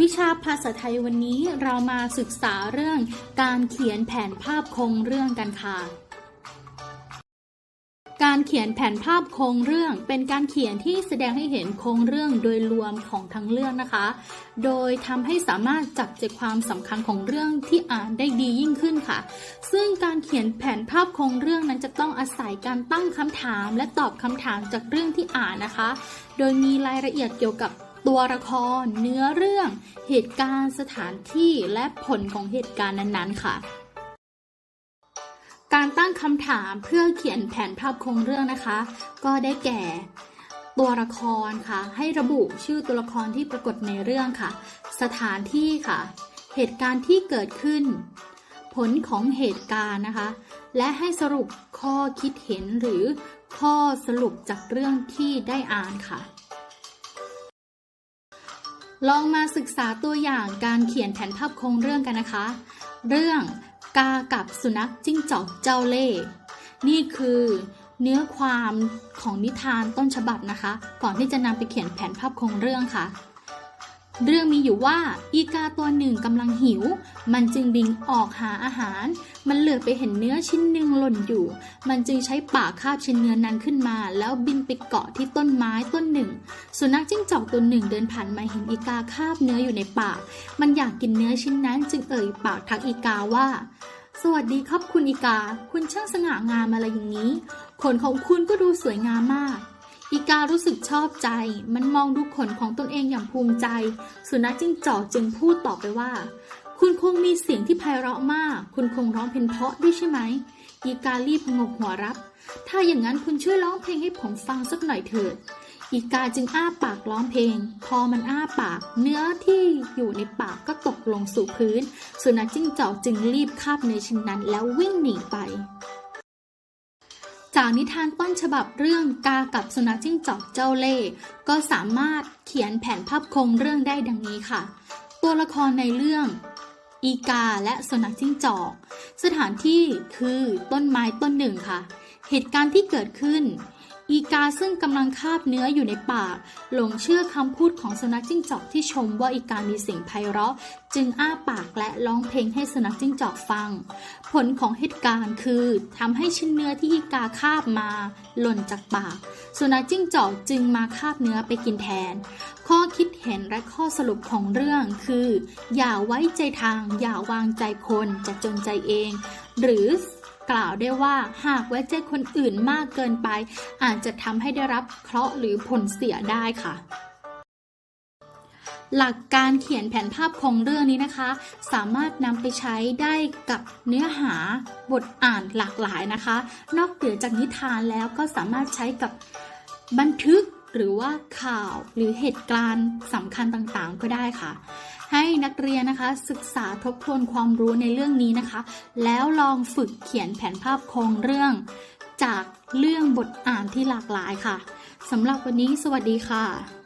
วิชาภาษาไทยวันนี้เรามาศึกษาเรื่องการเขียนแผนภาพโครงเรื่องกันค่ะ การเขียนแผนภาพโครงเรื่อง เป็นการเขียนที่แสดงให้เห็นโครงเรื่องโดยรวมของทั้งเรื่องนะคะ โดยทำให้สามารถจับใจความสำคัญของเรื่องที่อ่านได้ดียิ่งขึ้นค่ะ ซึ่งการเขียนแผนภาพโครงเรื่องนั้นจะต้องอาศัยการตั้งคำถาม และตอบคำถามจากเรื่องที่อ่านนะคะ โดยมีรายละเอียดเกี่ยวกับ ตัวละคร เนื้อเรื่อง เหตุการณ์สถานที่และผลของเหตุการณ์นั้นๆ ค่ะ การตั้งคำถามเพื่อเขียนแผนภาพโครงเรื่องนะคะ ก็ได้แก่ตัวละครค่ะ ให้ระบุชื่อตัวละครที่ปรากฏในเรื่องค่ะ สถานที่ค่ะ เหตุการณ์ที่เกิดขึ้น ผลของเหตุการณ์นะคะ และให้สรุปข้อคิดเห็นหรือข้อสรุปจากเรื่องที่ได้อ่านค่ะ ลองมาศึกษาตัวอย่างการเขียนแผนภาพโครงเรื่องกันนะคะ เรื่องกากับสุนัขจิ้งจอกเจ้าเล่ห์นี่คือเนื้อความของนิทานต้นฉบับนะคะ ก่อนที่จะนำไปเขียนแผนภาพโครงเรื่องค่ะ เรื่องมีอยู่ว่าอีกาตัวหนึ่งกำลังหิว มันจึงบินออกหาอาหาร มันเหลือไปเห็นเนื้อชิ้นหนึ่งหล่นอยู่ มันจึงใช้ปากคาบชิ้นเนื้อนั้นขึ้นมา แล้วบินไปเกาะที่ต้นไม้ต้นหนึ่ง สุนัขจิ้งจอกตัวหนึ่งเดินผ่านมาเห็นอีกาคาบเนื้ออยู่ในปาก มันอยากกินเนื้อชิ้นนั้นจึงเอ่ยปากทักอีกาว่า สวัสดีครับคุณอีกา คุณช่างสง่างามอะไรอย่างนี้ ขนของคุณก็ดูสวยงามมาก อีการู้สึกชอบใจ มันมองดูขนของตนเองอย่างภูมิใจ สุนัขจิ้งจอกจึงพูดต่อไปว่า คุณคงมีเสียงที่ไพเราะมาก คุณคงร้องเพลงเพราะด้วยใช่ไหม อีการีบงกหัวรับ ถ้าอย่างนั้นคุณช่วยร้องเพลงให้ผมฟังสักหน่อยเถิด อีกาจึงอ้าปากร้องเพลง พอมันอ้าปาก เนื้อที่อยู่ในปากก็ตกลงสู่พื้น สุนัขจิ้งจอกจึงรีบคาบเนื้อชิ้นนั้นแล้ววิ่งหนีไป จากนิทานต้นฉบับเรื่องกากับสุนัขจิ้งจอกเจ้าเล่ห์ก็สามารถเขียนแผนภาพโครงเรื่องได้ดังนี้ค่ะ ตัวละครในเรื่อง อีกาและสุนัขจิ้งจอก สถานที่คือต้นไม้ต้นหนึ่งค่ะ เหตุการณ์ที่เกิดขึ้น อีกาซึ่งกำลังคาบเนื้ออยู่ในปาก หลงเชื่อคำพูดของสุนัขจิ้งจอกที่ชมว่าอีกามีเสียงไพเราะ จึงอ้าปากและร้องเพลงให้สุนัขจิ้งจอกฟัง ผลของเหตุการณ์คือทำให้ชิ้นเนื้อที่อีกาคาบมา หล่นจากปาก สุนัขจิ้งจอกจึงมาคาบเนื้อไปกินแทน ข้อคิดเห็นและข้อสรุปของเรื่องคือ อย่าไว้ใจทาง อย่าวางใจคนจะจนใจเอง หรือ กล่าวได้ว่าหากไว้ใจคนอื่นมากเกินไป อาจจะทำให้ได้รับเคราะห์หรือผลเสียได้ค่ะหลักการเขียนแผนภาพโครงเรื่องนี้นะคะ สามารถนำไปใช้ได้กับเนื้อหาบทอ่านหลากหลายนะคะ นอกเหนือจากนิทานแล้วก็สามารถใช้กับบันทึกหรือว่าข่าวหรือเหตุการณ์สำคัญต่างๆ ก็ได้ค่ะ ให้นักเรียนนะคะ ศึกษาทบทวนความรู้ในเรื่องนี้นะคะ แล้วลองฝึกเขียนแผนภาพโครงเรื่อง จากเรื่องบทอ่านที่หลากหลายค่ะสำหรับวันนี้สวัสดีค่ะ